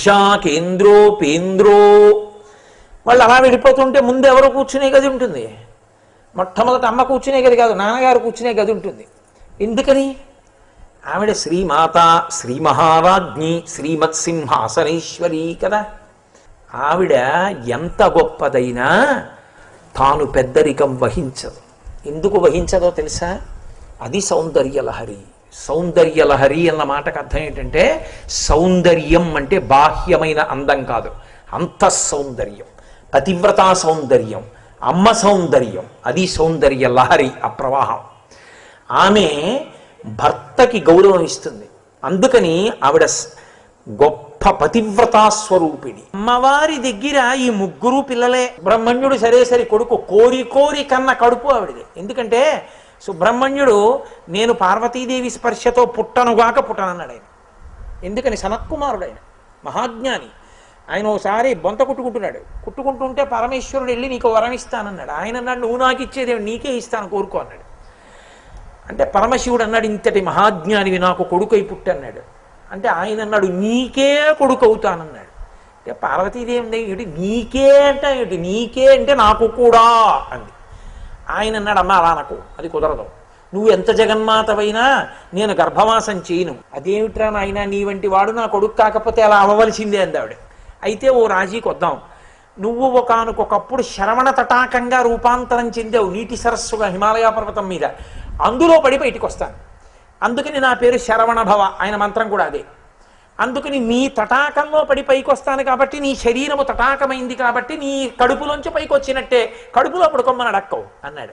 నిశాకేంద్రో పేంద్రో వాళ్ళు అలా వెళ్ళిపోతుంటే ముందు ఎవరు కూర్చునే గది ఉంటుంది? మొట్టమొదట అమ్మ కూర్చునే గది కాదు నాన్నగారు కూర్చునే గది ఉంటుంది. ఎందుకని? ఆవిడ శ్రీమాత శ్రీ మహారాజ్ఞి శ్రీమత్సింహాసనేశ్వరి కదా. ఆవిడ ఎంత గొప్పదైనా తాను పెద్దరికం వహించదు. ఎందుకు వహించదో తెలుసా? అది సౌందర్యలహరి. సౌందర్యలహరి అన్న మాటకు అర్థం ఏంటంటే సౌందర్యం అంటే బాహ్యమైన అందం కాదు. అంత సౌందర్యం. పతివ్రతా సౌందర్యం. అమ్మ సౌందర్యం. అది సౌందర్య లహరి ఆ ప్రవాహం ఆమె భర్తకి గౌరవం ఇస్తుంది. అందుకని ఆవిడ గొప్ప పతివ్రతా స్వరూపిణి. అమ్మవారి దగ్గర ఈ ముగ్గురు పిల్లలే. బ్రహ్మణ్యుడు సరే సరి కొడుకు కోరి కోరి కన్న కడుపు ఆవిడది. ఎందుకంటే సుబ్రహ్మణ్యుడు నేను పార్వతీదేవి స్పర్శతో పుట్టనుగాక పుట్టనన్నాడు ఆయన. ఎందుకని? సనత్కుమారుడు ఆయన మహాజ్ఞాని. ఆయన ఓసారి బొంత కుట్టుకుంటున్నాడు. కుట్టుకుంటుంటే పరమేశ్వరుడు వెళ్ళి నీకు వరం ఇస్తానన్నాడు. ఆయన అన్నాడు నువ్వు నాకు ఇచ్చేది నీకే ఇస్తాను కోరుకో అన్నాడు. అంటే పరమశివుడు అన్నాడు ఇంతటి మహాజ్ఞానివి నాకు కొడుకు అయి పుట్టన్నాడు. అంటే ఆయన అన్నాడు నీకే కొడుకు అవుతానన్నాడు అంటే పార్వతీదేవి నీకే అంటే నీకే అంటే నాకు కూడా అంది. ఆయన అన్నాడు అమ్మ అలా నాకు అది కుదరదు. నువ్వు ఎంత జగన్మాతవైనా నేను గర్భవాసం చేయను. అదేమిట్రా నాయన నీ వంటి వాడు నా కొడుకు కాకపోతే అలా అవ్వవలసిందే అందావిడ అయితే ఓ రాజీకి వద్దాం. నువ్వు ఒకనకొకప్పుడు శరవణ తటాకంగా రూపాంతరం చెందావు నీటి సరస్సుగా హిమాలయ పర్వతం మీద. అందులో పడి బయటికి వస్తాను. అందుకని నా పేరు శరవణ భవ ఆయన మంత్రం కూడా అదే. అందుకని నీ తటాకంలో పడి పైకి వస్తాను కాబట్టి నీ శరీరము తటాకమైంది కాబట్టి నీ కడుపులోంచి పైకి వచ్చినట్టే కడుపులో పడుకోమని అడక్కవు అన్నాడు.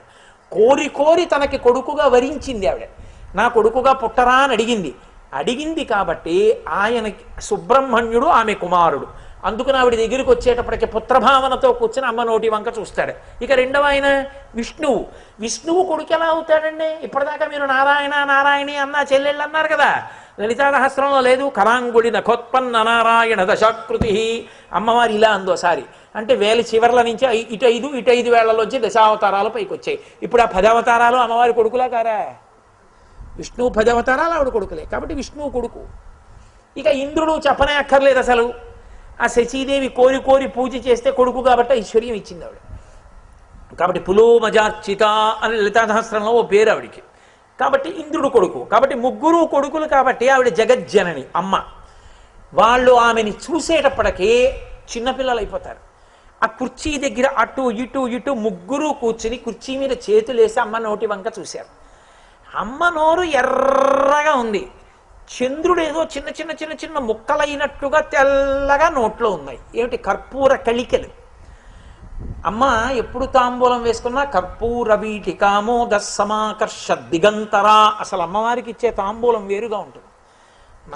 కోరి కోరి తనకి కొడుకుగా వరించింది ఆవిడ. నా కొడుకుగా పుట్టరా అని అడిగింది. అడిగింది కాబట్టి ఆయనకి సుబ్రహ్మణ్యుడు ఆమె కుమారుడు. అందుకని ఆవిడ దగ్గరికి వచ్చేటప్పటికి పుత్రభావనతో కూర్చుని అమ్మ నోటి వంక చూస్తాడు. ఇక రెండవ ఆయన విష్ణువు. విష్ణువు కొడుకు ఎలా అవుతాడండి? ఇప్పటిదాకా మీరు నారాయణ నారాయణి అన్న చెల్లెళ్ళు అన్నారు కదా. లలితారహస్రంలో లేదు. కరాంగుడి నఖోత్పన్న నారాయణ దశాకృతి. అమ్మవారి ఇలా అందోసారి అంటే వేల చివర్ల నుంచి ఇటు ఐదు ఇటు ఐదు వేళ్ళలోంచి దశావతారాలు పైకి వచ్చాయి ఇప్పుడు ఆ పదవతారాలు అమ్మవారి కొడుకులా కారా? విష్ణువు పదవతారాలు ఆవిడ కొడుకులే. కాబట్టి విష్ణువు కొడుకు. ఇక ఇంద్రుడు చెప్పనే అక్కర్లేదు అసలు. ఆ శచీదేవి కోరి కోరి పూజ చేస్తే కొడుకు కాబట్టి ఐశ్వర్యం ఇచ్చింది ఆవిడ. కాబట్టి పులోమజార్చిత అని లలితాసహస్రంలో ఓ పేరు ఆవిడికి. కాబట్టి ఇంద్రుడు కొడుకు. కాబట్టి ముగ్గురు కొడుకులు కాబట్టి ఆవిడ జగజ్జనని అమ్మ. వాళ్ళు ఆమెని చూసేటప్పటికే చిన్నపిల్లలు అయిపోతారు. ఆ కుర్చీ దగ్గర అటు ఇటు ఇటు ముగ్గురు కూర్చుని కుర్చీ మీద చేతులేసి అమ్మ నోటి వంక చూశారు. అమ్మ నోరు ఎర్రగా ఉంది. చంద్రుడు ఏదో చిన్న చిన్న చిన్న చిన్న ముక్కలైనట్టుగా తెల్లగా నోట్లో ఉన్నాయి. ఏమిటి? కర్పూర కళికలు అమ్మ ఎప్పుడు తాంబూలం వేసుకున్నా కర్పూర వీటికామో దస్సమాకర్ష దిగంతరా. అసలు అమ్మవారికి ఇచ్చే తాంబూలం వేరుగా ఉంటుంది.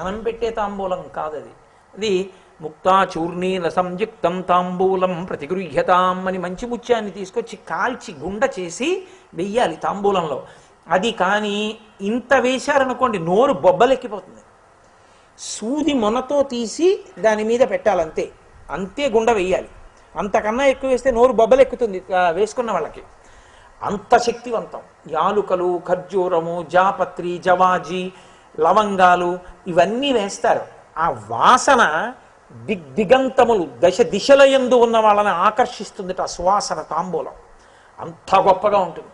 మనం పెట్టే తాంబూలం కాదది. అది ముక్తా ముక్తాచూర్ణీల సంయుక్తం తాంబూలం ప్రతిగృహ్యతాం అని మంచి ముత్యాన్ని తీసుకొచ్చి కాల్చి గుండ చేసి వెయ్యాలి తాంబూలంలో. అది కానీ ఇంత వేశారనుకోండి నోరు బొబ్బలెక్కిపోతుంది. సూది మొనతో తీసి దాని మీద పెట్టాలంతే. అంతే గుండ వేయాలి. అంతకన్నా ఎక్కువ వేస్తే నోరు బొబ్బలెక్కుతుంది వేసుకున్న వాళ్ళకి. అంత శక్తివంతం. యాలుకలు ఖర్జూరము జాపత్రి జవాజీ లవంగాలు ఇవన్నీ వేస్తారు. ఆ వాసన దిగ్దిగంతములు దశ దిశల ఎందు ఉన్న వాళ్ళని ఆకర్షిస్తుంది ఆ సువాసన తాంబూలం. అంత గొప్పగా ఉంటుంది.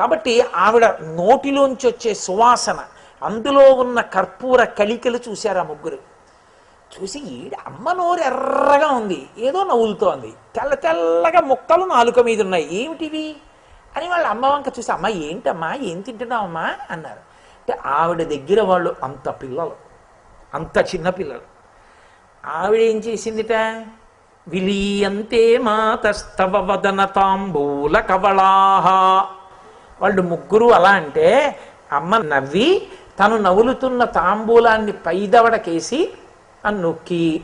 కాబట్టి ఆవిడ నోటిలోంచి వచ్చే సువాసన అందులో ఉన్న కర్పూర కలికలు చూశారు ఆ ముగ్గురు. చూసి ఈడ అమ్మ నోరు ఎర్రగా ఉంది ఏదో నవ్వులుతోంది. తెల్ల తెల్లగా ముక్కలు నాలుక మీద ఉన్నాయి ఏమిటివి? అని వాళ్ళ అమ్మ వంక చూసి అమ్మ ఏంటమ్మా? ఏం తింటున్నావమ్మా? అన్నారు. అంటే ఆవిడ దగ్గర వాళ్ళు అంత పిల్లలు అంత చిన్న పిల్లలు. ఆవిడ ఏం చేసిందిట? విలీయంతే మాతస్తవ వదన తాంబూల కవళాహ వాళ్ళు ముగ్గురు అలా అంటే అమ్మ నవ్వి తను నవ్వులుతున్న తాంబూలాన్ని పైదవడకేసి ఆ నొక్కి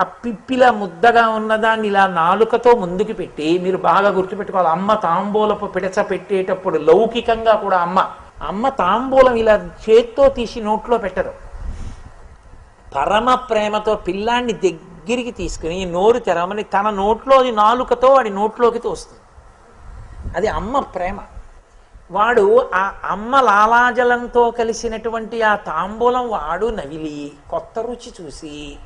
ఆ పిప్పిలా ముద్దగా ఉన్నదాన్ని ఇలా నాలుకతో ముందుకు పెట్టి మీరు బాగా గుర్తుపెట్టుకోవాలి అమ్మ తాంబూలపు పిడచ పెట్టేటప్పుడు లౌకికంగా కూడా అమ్మ అమ్మ తాంబూలం ఇలా చేత్తో తీసి నోట్లో పెట్టరు. పరమ ప్రేమతో పిల్లాన్ని దగ్గరికి తీసుకుని నోరు తెరవమని తన నోట్లోని నాలుకతో వాడి నోట్లోకి తోస్తుంది. అది అమ్మ ప్రేమ. వాడు ఆ అమ్మ లాలాజలంతో కలిసినటువంటి ఆ తాంబూలం వాడు నవిలి కొత్త రుచి చూసి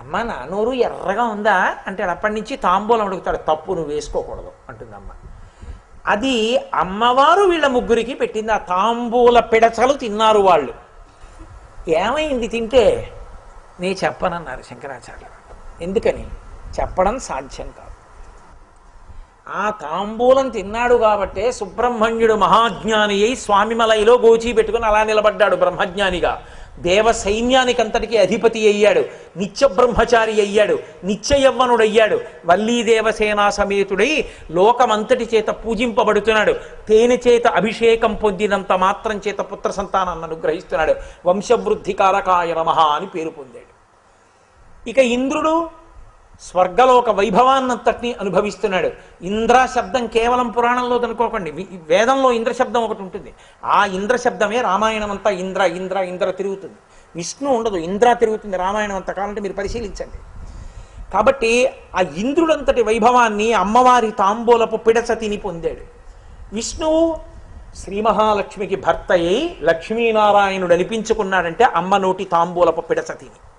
అమ్మ నానూరు ఎర్రగా ఉందా? అంటే అప్పటి నుంచి తాంబూలం అడుగుతాడు తప్పు నువ్వు వేసుకోకూడదు అంటుంది అమ్మ అది అమ్మవారు వీళ్ళ ముగ్గురికి పెట్టింది ఆ తాంబూల పిడచలు తిన్నారు వాళ్ళు. ఏమైంది తింటే నే చెప్పనన్నారు శంకరాచార్య ఎందుకని? చెప్పడం సాధ్యం కాదు. ఆ తాంబూలం తిన్నాడు కాబట్టే సుబ్రహ్మణ్యుడు మహాజ్ఞాని అయి స్వామిమలైలో గోచి పెట్టుకుని అలా నిలబడ్డాడు బ్రహ్మజ్ఞానిగా. దేవ సైన్యానికంతటికి అధిపతి అయ్యాడు. నిత్య బ్రహ్మచారి అయ్యాడు. నిత్య యవ్వనుడయ్యాడు వల్లీదేవసేనా సమేతుడై లోకమంతటి చేత పూజింపబడుతున్నాడు. తేనె చేత అభిషేకం పొందినంత మాత్రం చేత పుత్ర సంతానాన్ని అనుగ్రహిస్తున్నాడు వంశవృద్ధి కారకాయ నమః అని పేరు పొందాడు. ఇక ఇంద్రుడు స్వర్గలోక వైభవాన్నంతటిని అనుభవిస్తున్నాడు. ఇంద్ర శబ్దం కేవలం పురాణంలో అనుకోకండి. వేదంలో ఇంద్ర శబ్దం ఒకటి ఉంటుంది. ఆ ఇంద్ర శబ్దమే రామాయణం అంతా ఇంద్ర ఇంద్ర ఇంద్ర తిరుగుతుంది. విష్ణు ఉండదు. ఇంద్ర తిరుగుతుంది. రామాయణం అంత కావాలంటే మీరు పరిశీలించండి. కాబట్టి ఆ ఇంద్రుడంతటి వైభవాన్ని అమ్మవారి తాంబూలపు పిడచ తిని పొందాడు. విష్ణువు శ్రీ మహాలక్ష్మికి భర్త అయి లక్ష్మీనారాయణుడు అనిపించుకున్నాడంటే అమ్మ నోటి తాంబూలపు పిడచ తిని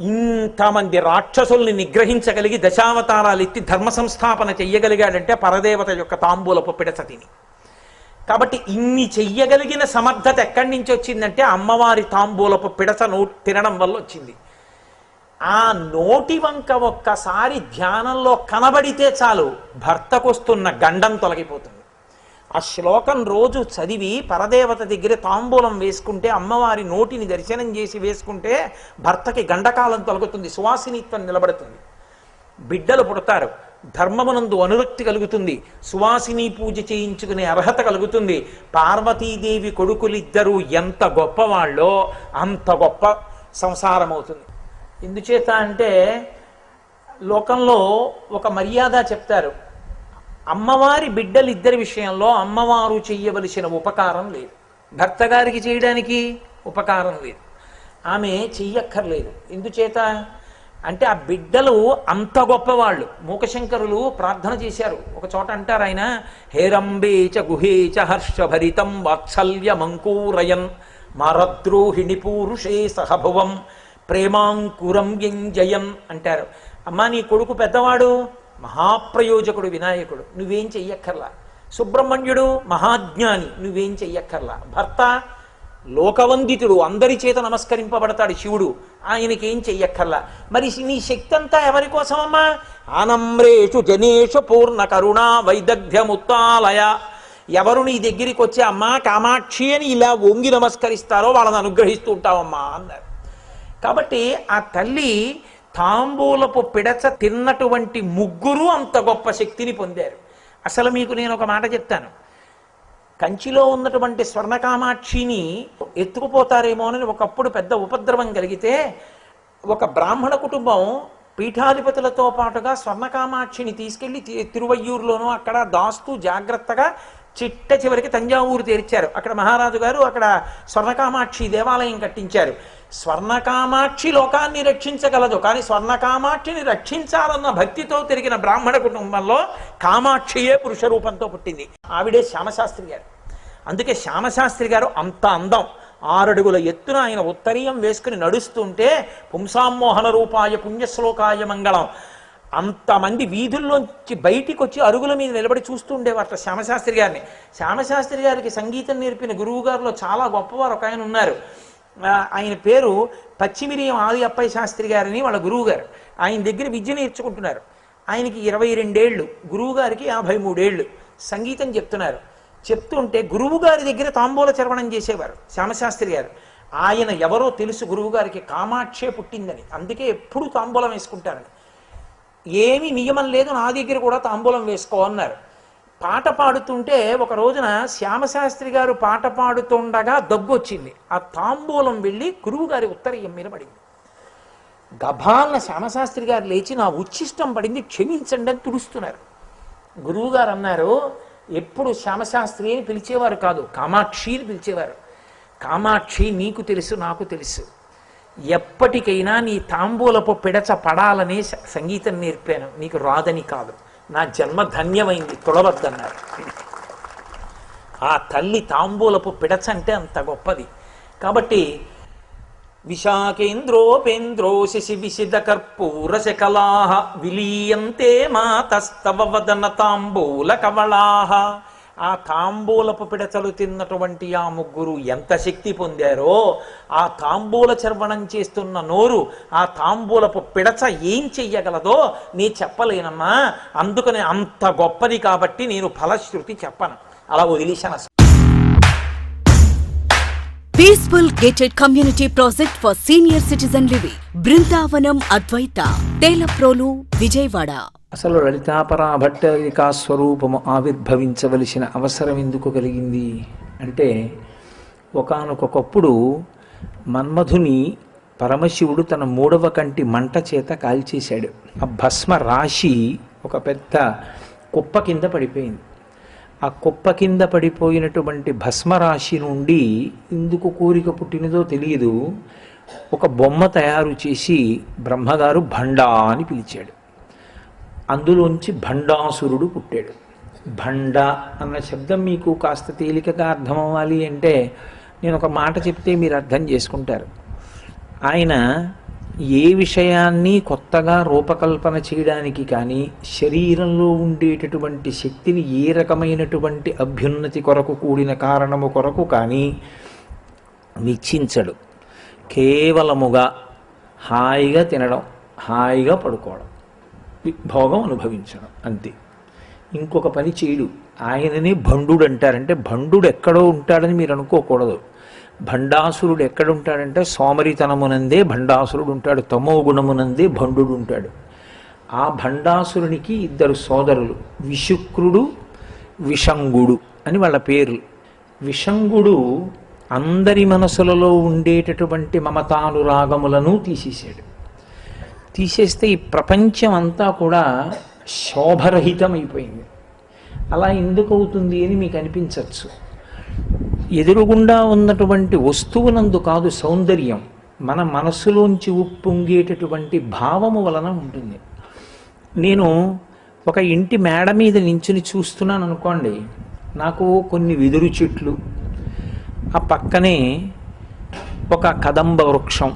ఇంతమంది రాక్షసుల్ని నిగ్రహించగలిగి దశావతారాలు ఎత్తి ధర్మ సంస్థాపన చెయ్యగలిగాడంటే పరదేవత యొక్క తాంబూలపు పిడచ తిని. కాబట్టి ఇన్ని చెయ్యగలిగిన సమర్థత ఎక్కడి నుంచి వచ్చిందంటే అమ్మవారి తాంబూలపు పిడస నో తినడం వల్ల వచ్చింది. ఆ నోటి వంక ఒక్కసారి ధ్యానంలో కనబడితే చాలు భర్తకొస్తున్న గండం తొలగిపోతుంది. ఆ శ్లోకం రోజు చదివి పరదేవత దగ్గర తాంబూలం వేసుకుంటే అమ్మవారి నోటిని దర్శనం చేసి వేసుకుంటే భర్తకి గండకాలం తొలగుతుంది సువాసినిత్వం నిలబడుతుంది. బిడ్డలు పుడతారు. ధర్మమునందు అనురక్తి కలుగుతుంది. సువాసిని పూజ చేయించుకునే అర్హత కలుగుతుంది. పార్వతీదేవి కొడుకులిద్దరూ ఎంత గొప్పవాళ్ళో అంత గొప్ప సంసారం అవుతుంది ఎందుచేత అంటే లోకంలో ఒక మర్యాద చెప్తారు. అమ్మవారి బిడ్డలిద్దరి విషయంలో అమ్మవారు చెయ్యవలసిన ఉపకారం లేదు. భర్త గారికి చేయడానికి ఉపకారం లేదు. ఆమె చెయ్యక్కర్లేదు. ఎందుచేత? అంటే ఆ బిడ్డలు అంత గొప్పవాళ్ళు. మూకశంకరులు ప్రార్థన చేశారు. ఒక చోట అంటారు ఆయన హేరంబేచ గుహేచ చ హర్షభరితం వాత్సల్యమంకూరయన్ మరద్రోహిణి పూరుషే సహభువం ప్రేమాంకురం వ్యంజయన్ అంటారు. అమ్మా నీ కొడుకు పెద్దవాడు? మహాప్రయోజకుడు వినాయకుడు నువ్వేం చెయ్యక్కర్లా. సుబ్రహ్మణ్యుడు మహాజ్ఞాని నువ్వేం చెయ్యక్కర్లా. భర్త లోకవందితుడు అందరి చేత నమస్కరింపబడతాడు శివుడు ఆయనకేం చెయ్యక్కర్లా. మరి నీ శక్తి అంతా ఎవరి కోసమమ్మా? ఆనమ్రేషు జనేషు పూర్ణ కరుణ వైదగ్ధ్యముత్తాలయ. ఎవరు నీ దగ్గరికి వచ్చి అమ్మా కామాక్షి అని ఇలా వంగి నమస్కరిస్తారో వాళ్ళని అనుగ్రహిస్తూ ఉంటావమ్మా అన్నారు. కాబట్టి ఆ తల్లి తాంబూలపు పిడచ తిన్నటువంటి ముగ్గురు అంత గొప్ప శక్తిని పొందారు. అసలు మీకు నేను ఒక మాట చెప్తాను. కంచిలో ఉన్నటువంటి స్వర్ణకామాక్షిని ఎత్తుకుపోతారేమో అని ఒకప్పుడు పెద్ద ఉపద్రవం కలిగితే ఒక బ్రాహ్మణ కుటుంబం పీఠాధిపతులతో పాటుగా స్వర్ణకామాక్షిని తీసుకెళ్ళి తి- తిరువయ్యూరులోనూ అక్కడ దాస్తూ జాగ్రత్తగా చిట్ట చివరికి తంజావూరు తెరిచారు. అక్కడ మహారాజు గారు అక్కడ స్వర్ణకామాక్షి దేవాలయం కట్టించారు. స్వర్ణకామాక్షి లోకాన్ని రక్షించగలదు. కానీ స్వర్ణకామాక్షిని రక్షించాలన్న భక్తితో తిరిగిన బ్రాహ్మణ కుటుంబంలో కామాక్షియే పురుష రూపంతో పుట్టింది. ఆవిడే శ్యామశాస్త్రి గారు. అందుకే శ్యామశాస్త్రి గారు అంత అందం. ఆరడుగుల ఎత్తున ఆయన ఉత్తరీయం వేసుకుని నడుస్తుంటే పుంసామోహన రూపాయ పుణ్యశ్లోకాయ మంగళం. అంతమంది వీధుల్లోంచి బయటికి వచ్చి అరుగుల మీద నిలబడి చూస్తూ ఉండేవారట శ్యామశాస్త్రి గారిని. శ్యామశాస్త్రి గారికి సంగీతం నేర్పిన గురువు గారిలో చాలా గొప్పవారు ఒక ఆయన ఉన్నారు. ఆయన పేరు పచ్చిమిరియం ఆది అప్పయ్య శాస్త్రి గారని వాళ్ళ గురువు గారు. ఆయన దగ్గర విద్య నేర్చుకుంటున్నారు. ఆయనకి ఇరవై రెండేళ్ళు గురువు గారికి యాభై మూడేళ్ళు. సంగీతం చెప్తున్నారు. చెప్తుంటే గురువు గారి దగ్గర తాంబూల చర్వణం చేసేవారు శ్యామశాస్త్రి గారు. ఆయన ఎవరో తెలుసు గురువుగారికి కామాక్షే పుట్టిందని. అందుకే ఎప్పుడు తాంబూలం వేసుకుంటారని. ఏమీ నియమం లేదు నా దగ్గర కూడా తాంబూలం వేసుకో అన్నారు. పాట పాడుతుంటే ఒక రోజున శ్యామశాస్త్రి గారు పాట పాడుతుండగా దగ్గు వచ్చింది. ఆ తాంబూలం వెళ్ళి గురువు గారి ఉత్తరయం మీద పడింది. గభాలన శ్యామశాస్త్రి గారు లేచి నా ఉచ్చిష్టం పడింది క్షమించండి అని తుడుస్తున్నారు. గురువు గారు అన్నారు ఎప్పుడు శ్యామశాస్త్రి అని పిలిచేవారు కాదు కామాక్షి అని పిలిచేవారు. కామాక్షి నీకు తెలుసు నాకు తెలుసు. ఎప్పటికైనా నీ తాంబూలపు పిడచ పడాలనే సంగీతం నేర్పాను. నీకు రాదని కాదు. నా జన్మ ధన్యమైంది. తొడవద్దన్నారు. ఆ తల్లి తాంబూలపు పిడచ అంటే అంత గొప్పది. కాబట్టి విశాఖేంద్రోపేంద్రో శశి విశిద కర్పూర శకలాహ విలీయంతే మాతస్తవ వదన తాంబూల కవళాహ ఆ తాంబూలపు పిడచలు తిన్నటువంటి ఆ ముగ్గురు ఎంత శక్తి పొందారో ఆ తాంబూల చర్వణం చేస్తున్న నోరు ఆ తాంబూలపు పిడచ ఏం చెయ్యగలదో నీ చెప్పలేనమ్మా. అందుకని అంత గొప్పది కాబట్టి నేను ఫలశ్రుతి చెప్పను. అలా వదిలేశాను peaceful gated community project for senior citizen living Brindavanam Advaita Telaprolu Vijayawada అసలు లలితాపరాభట్టికా స్వరూపము ఆవిర్భవించవలసిన అవసరం ఎందుకు కలిగింది? అంటే ఒకానొకప్పుడు మన్మధుని పరమశివుడు తన మూడవ కంటి మంట చేత కాల్చేశాడు. ఆ భస్మ రాశి ఒక పెద్ద కుప్ప కింద పడిపోయింది. ఆ కుప్ప కింద పడిపోయినటువంటి భస్మరాశి నుండి ఎందుకు కోరిక పుట్టినదో తెలియదు. ఒక బొమ్మ తయారు చేసి బ్రహ్మగారు భండా అని పిలిచాడు. అందులోంచి భండాసురుడు పుట్టాడు. భండ అన్న శబ్దం మీకు కాస్త తేలికగా అర్థమవ్వాలి అంటే నేను ఒక మాట చెప్తే మీరు అర్థం చేసుకుంటారు. ఆయన ఏ విషయాన్ని కొత్తగా రూపకల్పన చేయడానికి కానీ శరీరంలో ఉండేటటువంటి శక్తిని ఏ రకమైనటువంటి అభ్యున్నతి కొరకు కూడిన కారణము కొరకు కానీ నిశ్చించడు కేవలముగా హాయిగా తినడం హాయిగా పడుకోవడం. భోగం అనుభవించడం. అంతే. ఇంకొక పని చేయడు. ఆయననే భండుడు అంటారంటే భండుడు ఎక్కడో ఉంటాడని మీరు అనుకోకూడదు. భండాసురుడు ఎక్కడ ఉంటాడంటే సోమరితనమునందే భండాసురుడు ఉంటాడు తమో గుణమునందే భండుడు ఉంటాడు ఆ భండాసురునికి ఇద్దరు సోదరులు. విశుక్రుడు విషంగుడు అని వాళ్ళ పేర్లు. విషంగుడు అందరి మనసులలో ఉండేటటువంటి మమతానురాగములను తీసేశాడు. తీసేస్తే ఈ ప్రపంచం అంతా కూడా శోభరహితమైపోయింది. అలా ఎందుకు అవుతుంది అని మీకు అనిపించవచ్చు. ఎదురుగుండా ఉన్నటువంటి వస్తువునందు కాదు సౌందర్యం. మన మనసులోంచి ఉప్పొంగేటటువంటి భావము వలన ఉంటుంది. నేను ఒక ఇంటి మేడ మీద నించుని చూస్తున్నాను అనుకోండి నాకు కొన్ని వెదురు చెట్లు ఆ పక్కనే ఒక కదంబ వృక్షం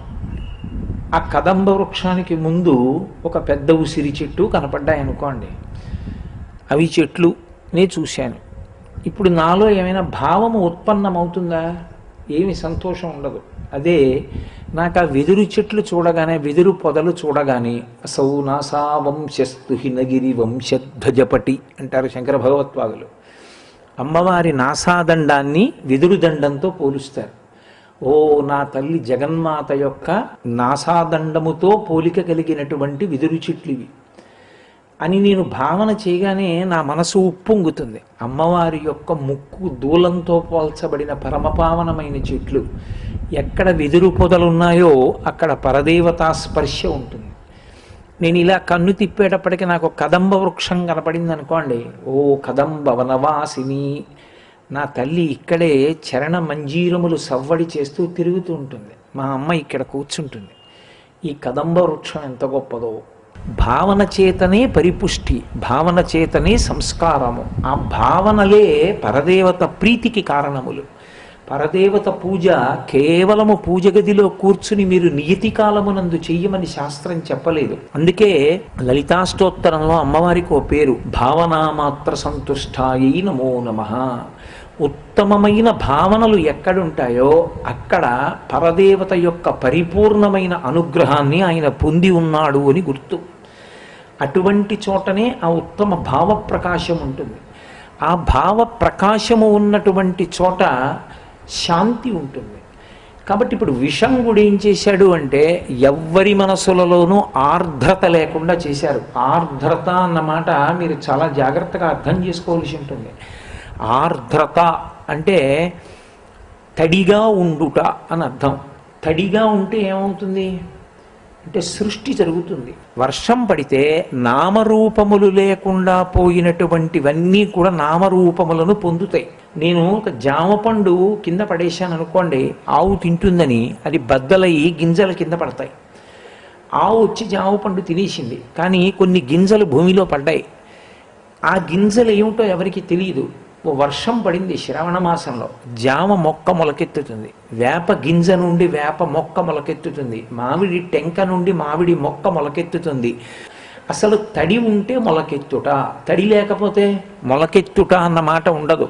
ఆ కదంబ వృక్షానికి ముందు ఒక పెద్ద ఉసిరి చెట్టు కనపడ్డాయి అనుకోండి. అవి చెట్లు నే చూశాను. ఇప్పుడు నాలో ఏమైనా భావము ఉత్పన్నమవుతుందా? ఏమి సంతోషం ఉండదు. అదే నాకు ఆ వెదురు చెట్లు చూడగానే వెదురు పొదలు చూడగానే అసౌ నాసా వంశస్తు వంశధ్వజపటి అంటారు శంకర భగవత్వాదులు అమ్మవారి నాసాదండాన్ని వెదురు దండంతో పోలుస్తారు. ఓ నా తల్లి జగన్మాత యొక్క నాసాదండముతో పోలిక కలిగినటువంటి వెదురు చెట్లు ఇవి అని నేను భావన చేయగానే నా మనసు ఉప్పొంగుతుంది. అమ్మవారి యొక్క ముక్కు దూలంతో పోల్చబడిన పరమపావనమైన చెట్లు. ఎక్కడ వెదురు పొదలున్నాయో అక్కడ పరదేవతా స్పర్శ ఉంటుంది. నేను ఇలా కన్ను తిప్పేటప్పటికి నాకు కదంబ వృక్షం కనపడింది అనుకోండి ఓ కదంబ వనవాసిని. నా తల్లి ఇక్కడే చరణ మంజీరములు సవ్వడి చేస్తూ తిరుగుతూ ఉంటుంది. మా అమ్మ ఇక్కడ కూర్చుంటుంది. ఈ కదంబ వృక్షం ఎంత గొప్పదో. భావన చేతనే పరిపుష్టి భావన చేతనే సంస్కారము. ఆ భావనలే పరదేవత ప్రీతికి కారణములు. పరదేవత పూజ కేవలము పూజ గదిలో కూర్చుని మీరు నియతి కాలమునందు చెయ్యమని శాస్త్రం చెప్పలేదు. అందుకే లలితాష్టోత్తరంలో అమ్మవారికి ఓ పేరు భావనామాత్ర సంతుష్టాయి నమో నమ. ఉత్తమమైన భావనలు ఎక్కడుంటాయో అక్కడ పరదేవత యొక్క పరిపూర్ణమైన అనుగ్రహాన్ని ఆయన పొంది ఉన్నాడు అని గుర్తు. అటువంటి చోటనే ఆ ఉత్తమ భావ ప్రకాశం ఉంటుంది. ఆ భావ ప్రకాశము ఉన్నటువంటి చోట శాంతి ఉంటుంది. కాబట్టి ఇప్పుడు విషంగుడు ఏం చేశాడు అంటే ఎవ్వరి మనసులలోనూ ఆర్ద్రత లేకుండా చేశారు. ఆర్ద్రత అన్నమాట మీరు చాలా జాగ్రత్తగా అర్థం చేసుకోవాల్సి ఉంటుంది. ఆర్ద్రత అంటే తడిగా ఉండుట అని అర్థం. తడిగా ఉంటే ఏమవుతుంది? అంటే సృష్టి జరుగుతుంది. వర్షం పడితే నామరూపములు లేకుండా పోయినటువంటివన్నీ కూడా నామరూపములను పొందుతాయి. నేను ఒక జామ పండు కింద పడేశాను అనుకోండి ఆవు తింటుందని అది బద్దలయ్యి గింజల కింద పడతాయి. ఆవు వచ్చి జామ పండు తినేసింది కానీ కొన్ని గింజలు భూమిలో పడ్డాయి. ఆ గింజలు ఏమిటో ఎవరికి తెలియదు. ఓ వర్షం పడింది శ్రవణ మాసంలో. జామ మొక్క మొలకెత్తుతుంది. వేప గింజ నుండి వేప మొక్క మొలకెత్తుతుంది. మామిడి టెంక నుండి మామిడి మొక్క మొలకెత్తుతుంది. అసలు తడి ఉంటే మొలకెత్తుట తడి లేకపోతే మొలకెత్తుట అన్న మాట ఉండదు.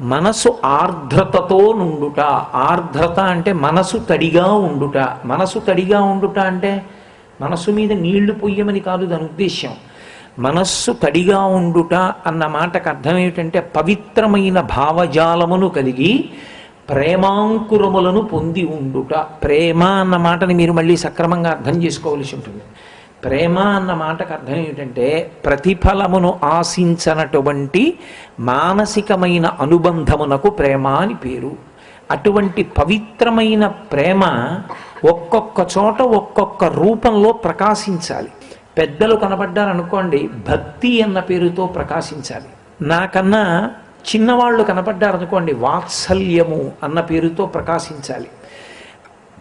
మనసు ఆర్ద్రతతో నుండుట ఆర్ద్రత అంటే మనసు తడిగా ఉండుట. మనసు తడిగా ఉండుట అంటే మనసు మీద నీళ్ళు పొయ్యమని కాదు దాని ఉద్దేశ్యం. మనస్సు తడిగా ఉండుట అన్న మాటకు అర్థం ఏమిటంటే పవిత్రమైన భావజాలమును కలిగి ప్రేమాంకురములను పొంది ఉండుట. ప్రేమ అన్న మాటని మీరు మళ్ళీ సక్రమంగా అర్థం చేసుకోవలసి ఉంటుంది. ప్రేమ అన్న మాటకు అర్థం ఏమిటంటే ప్రతిఫలమును ఆశించనటువంటి మానసికమైన అనుబంధమునకు ప్రేమ అని పేరు. అటువంటి పవిత్రమైన ప్రేమ ఒక్కొక్క చోట ఒక్కొక్క రూపంలో ప్రకాశించాలి. పెద్దలు కనబడ్డారనుకోండి భక్తి అన్న పేరుతో ప్రకాశించాలి. నాకన్నా చిన్నవాళ్ళు కనపడ్డారనుకోండి వాత్సల్యము అన్న పేరుతో ప్రకాశించాలి.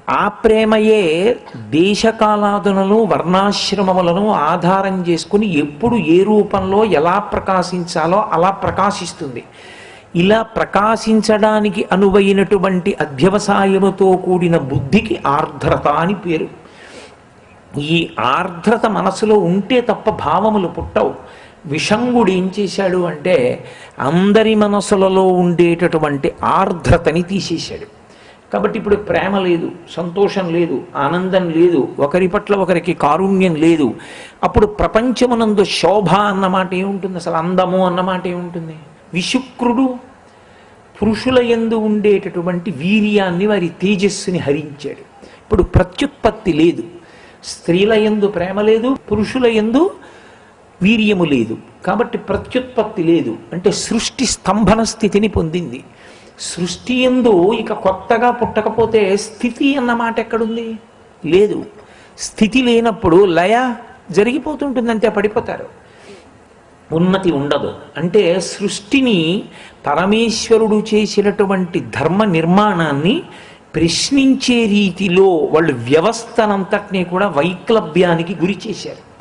ఆ ప్రేమయే దేశకాలాదులను వర్ణాశ్రమములను ఆధారం చేసుకుని ఎప్పుడు ఏ రూపంలో ఎలా ప్రకాశించాలో అలా ప్రకాశిస్తుంది. ఇలా ప్రకాశించడానికి అనువైనటువంటి అధ్యవసాయముతో కూడిన బుద్ధికి ఆర్ద్రత అని పేరు. ఈ ఆర్ద్రత మనసులో ఉంటే తప్ప భావములు పుట్టవు. విషంగుడు ఏం చేశాడు అంటే అందరి మనసులలో ఉండేటటువంటి ఆర్ద్రతని తీసేశాడు. కాబట్టి ఇప్పుడు ప్రేమ లేదు సంతోషం లేదు ఆనందం లేదు ఒకరి పట్ల ఒకరికి కారుణ్యం లేదు. అప్పుడు ప్రపంచమునందు శోభ అన్నమాట ఏముంటుంది అసలు? అందము అన్నమాట ఏముంటుంది? విశుక్రుడు పురుషుల ఎందు ఉండేటటువంటి వీర్యాన్ని వారి తేజస్సుని హరించాడు. ఇప్పుడు ప్రత్యుత్పత్తి లేదు. స్త్రీల ఎందు ప్రేమ లేదు పురుషుల ఎందు వీర్యము లేదు. కాబట్టి ప్రత్యుత్పత్తి లేదు. అంటే సృష్టి స్తంభన స్థితిని పొందింది. సృష్టి ఎందు ఇక కొత్తగా పుట్టకపోతే స్థితి అన్న మాట ఎక్కడుంది? లేదు. స్థితి లేనప్పుడు లయ జరిగిపోతుంటుంది అంతే పడిపోతారు. ఉన్నతి ఉండదు. అంటే సృష్టిని పరమేశ్వరుడు చేసినటువంటి ధర్మ నిర్మాణాన్ని ప్రశ్నించే రీతిలో వాళ్ళు వ్యవస్థనంతటినీ కూడా వైక్లభ్యానికి గురి చేశారు.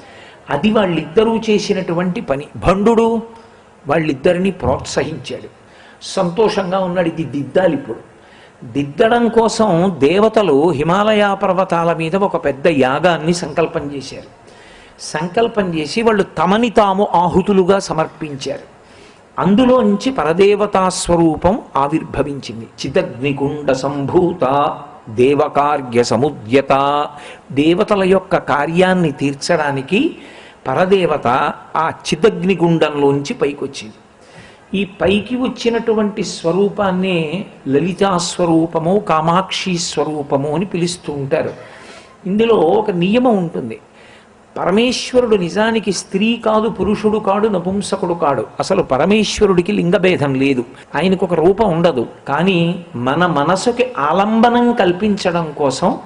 అది వాళ్ళిద్దరూ చేసినటువంటి పని. భండు వాళ్ళిద్దరిని ప్రోత్సహించాడు. సంతోషంగా ఉన్నాడు. ఇది దిద్దాలి ఇప్పుడు. దిద్దడం కోసం దేవతలు హిమాలయ పర్వతాల మీద ఒక పెద్ద యాగాన్ని సంకల్పం చేశారు. సంకల్పం చేసి వాళ్ళు తమని తాము ఆహుతులుగా సమర్పించారు. అందులోంచి పరదేవతా స్వరూపం ఆవిర్భవించింది. చిదగ్నిగుండ సంభూత దేవకార్య సముద్యత. దేవతల యొక్క కార్యాన్ని తీర్చడానికి పరదేవత ఆ చిదగ్నిగుండంలోంచి పైకొచ్చింది. ఈ పైకి వచ్చినటువంటి స్వరూపాన్నే లలితా స్వరూపము కామాక్షి స్వరూపము అని పిలుస్తూ ఉంటారు. ఇందులో ఒక నియమం ఉంటుంది. పరమేశ్వరుడు నిజానికి స్త్రీ కాదు పురుషుడు కాడు నపుంసకుడు కాడు. అసలు పరమేశ్వరుడికి లింగభేదం లేదు. ఆయనకు ఒక రూపం ఉండదు. కానీ మన మనసుకి ఆలంబనం కల్పించడం కోసం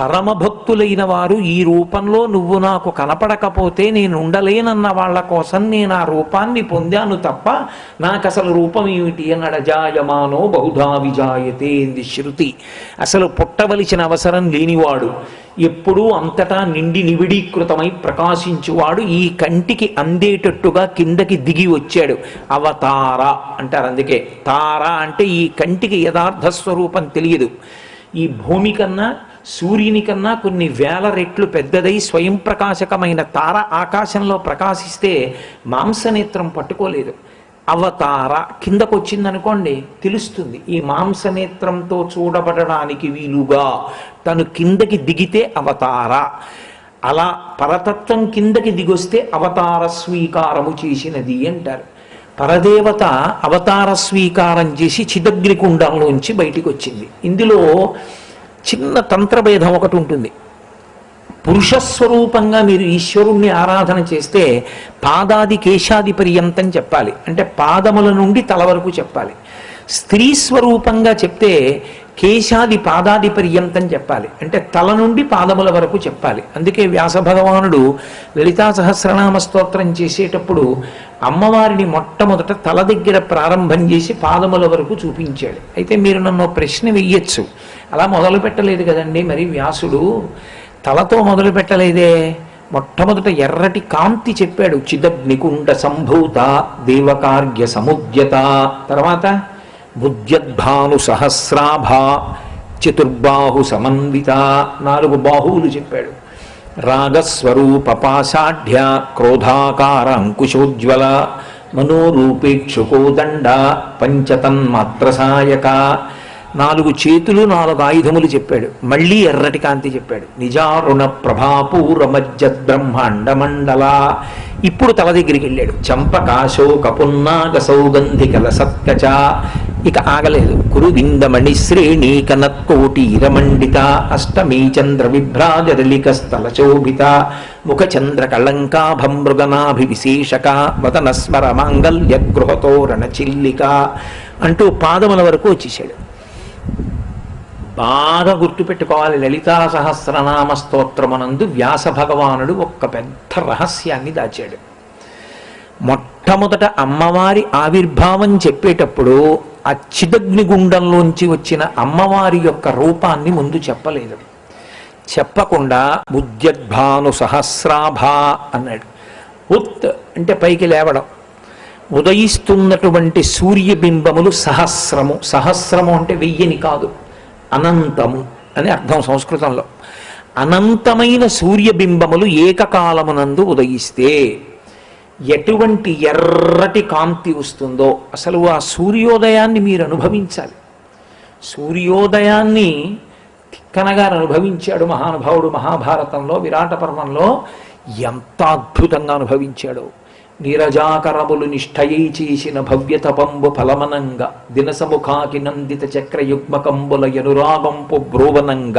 పరమభక్తులైన వారు ఈ రూపంలో నువ్వు నాకు కనపడకపోతే నేను ఉండలేనన్న వాళ్ళ కోసం నేను ఆ రూపాన్ని పొందాను తప్ప నాకు అసలు రూపం ఏమిటి అన్నాడు. అజాయమానో బహుధా విజాయతే ఇంది శృతి. అసలు పుట్టవలసిన అవసరం లేనివాడు. ఎప్పుడూ అంతటా నిండి నివిడీకృతమై ప్రకాశించువాడు. ఈ కంటికి అందేటట్టుగా కిందకి దిగి వచ్చాడు. అవతార అంటారు అందుకే. తార అంటే ఈ కంటికి యథార్థ స్వరూపం తెలియదు. ఈ భూమి కన్నా సూర్యుని కన్నా కొన్ని వేల రెట్లు పెద్దదై స్వయం ప్రకాశకమైన తార ఆకాశంలో ప్రకాశిస్తే మాంసనేత్రం పట్టుకోలేదు. అవతార కిందకొచ్చిందనుకోండి తెలుస్తుంది. ఈ మాంసనేత్రంతో చూడబడడానికి వీలుగా తను కిందకి దిగితే అవతార. అలా పరతత్వం కిందకి దిగొస్తే అవతార స్వీకారము చేసినది అంటారు. పరదేవత అవతార స్వీకారం చేసి చిదగ్నికుండంలోంచి బయటికి వచ్చింది ఇందులో చిన్న తంత్రభేదం ఒకటి ఉంటుంది. పురుషస్వరూపంగా మీరు ఈశ్వరుణ్ణి ఆరాధన చేస్తే పాదాది కేశాది పర్యంతం చెప్పాలి. అంటే పాదముల నుండి తల వరకు చెప్పాలి. స్త్రీ స్వరూపంగా చెప్తే కేశాది పాదాది పర్యంతం చెప్పాలి. అంటే తల నుండి పాదముల వరకు చెప్పాలి. అందుకే వ్యాస భగవానుడు లలితా సహస్రనామ స్తోత్రం చేసేటప్పుడు అమ్మవారిని మొట్టమొదట తల దగ్గర ప్రారంభం చేసి పాదముల వరకు చూపించాడు. అయితే మీరు నన్ను ప్రశ్న వెయ్యొచ్చు అలా మొదలు పెట్టలేదు కదండి. మరి వ్యాసుడు తలతో మొదలు పెట్టలేదే. మొట్టమొదట ఎర్రటి కాంతి చెప్పాడు. చిదగ్నికుండ సంభూత దేవకార్య సముద్యత. తర్వాత బుద్ధ్యద్భాను సహస్రాభ చతుర్బాహు సమన్విత నాలుగు బాహువులు చెప్పాడు. రాగస్వరూప పాషాఢ్య క్రోధాకార అంకుశోజ్వల మనోరూపేక్షుకోదండ పంచతన్మాత్ర సాయక నాలుగు చేతులు నాలుగు ఆయుధములు చెప్పాడు. మళ్ళీ ఎర్రటి కాంతి చెప్పాడు. నిజారుణ ప్రభాపూర బ్రహ్మాండ మండల ఇప్పుడు తల దగ్గరికి వెళ్ళాడు. చంపకాశోక పున్నాగ సౌగంధికల సత్కచ. ఇక ఆగలేదు. కురువిందమణి శ్రేణి కనత్కోటీరమండిత అష్టమీ చంద్ర విభ్రాజరలిక స్థల శోభిత. ముఖ చంద్ర కళంకాభం మృగనాభి విశేషక వదనస్మర మాంగల్య గృహతోరణ చిల్లిక. అంటూ పాదముల వరకు వచ్చేసాడు. బాగా గుర్తుపెట్టుకోవాలి. లలితా సహస్రనామ స్తోత్రమునందు వ్యాస భగవానుడు ఒక్క పెద్ద రహస్యాన్ని దాచాడు. మొట్టమొదట అమ్మవారి ఆవిర్భావం చెప్పేటప్పుడు ఆ చిదగ్నిగుండంలోంచి వచ్చిన అమ్మవారి యొక్క రూపాన్ని ముందు చెప్పలేదు. చెప్పకుండా ఉద్యద్భాను సహస్రాభా అన్నాడు. ఉత్ అంటే పైకి లేవడం. ఉదయిస్తున్నటువంటి సూర్యబింబములు సహస్రము. సహస్రము అంటే వెయ్యిని కాదు. అనంతము అని అర్థం సంస్కృతంలో. అనంతమైన సూర్యబింబములు ఏకకాలమునందు ఉదయిస్తే ఎటువంటి ఎర్రటి కాంతి వస్తుందో అసలు ఆ సూర్యోదయాన్ని మీరు అనుభవించాలి. సూర్యోదయాన్ని తిక్కనగారు అనుభవించాడు మహానుభావుడు మహాభారతంలో విరాట పర్వంలో ఎంత అద్భుతంగా అనుభవించాడో. నీరజాకరములు నిష్ఠయై చేసిన భవ్యతపంబు ఫలమనంగ దినసముఖాకి నందిత చక్రయుగ్మకంబుల యనురాగంపు బ్రోవనంగ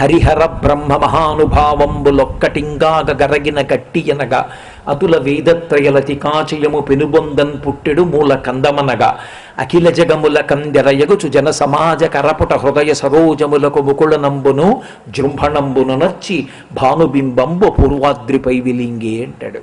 హరిహర బ్రహ్మ మహానుభావంబులొక్కటింగాగ గరగిన కట్టియనగా అతుల వేదత్రయలతి కాచయము పెనుబొందన్ పుట్టెడు మూల కందమనగా అఖిల జగముల కందెరయగుచు జన సమాజ కరపుట హృదయ సరోజములకు ముకుళనంబును జృంభణంబును నర్చి భానుబింబంబు పూర్వాద్రిపై విలింగే అంటాడు.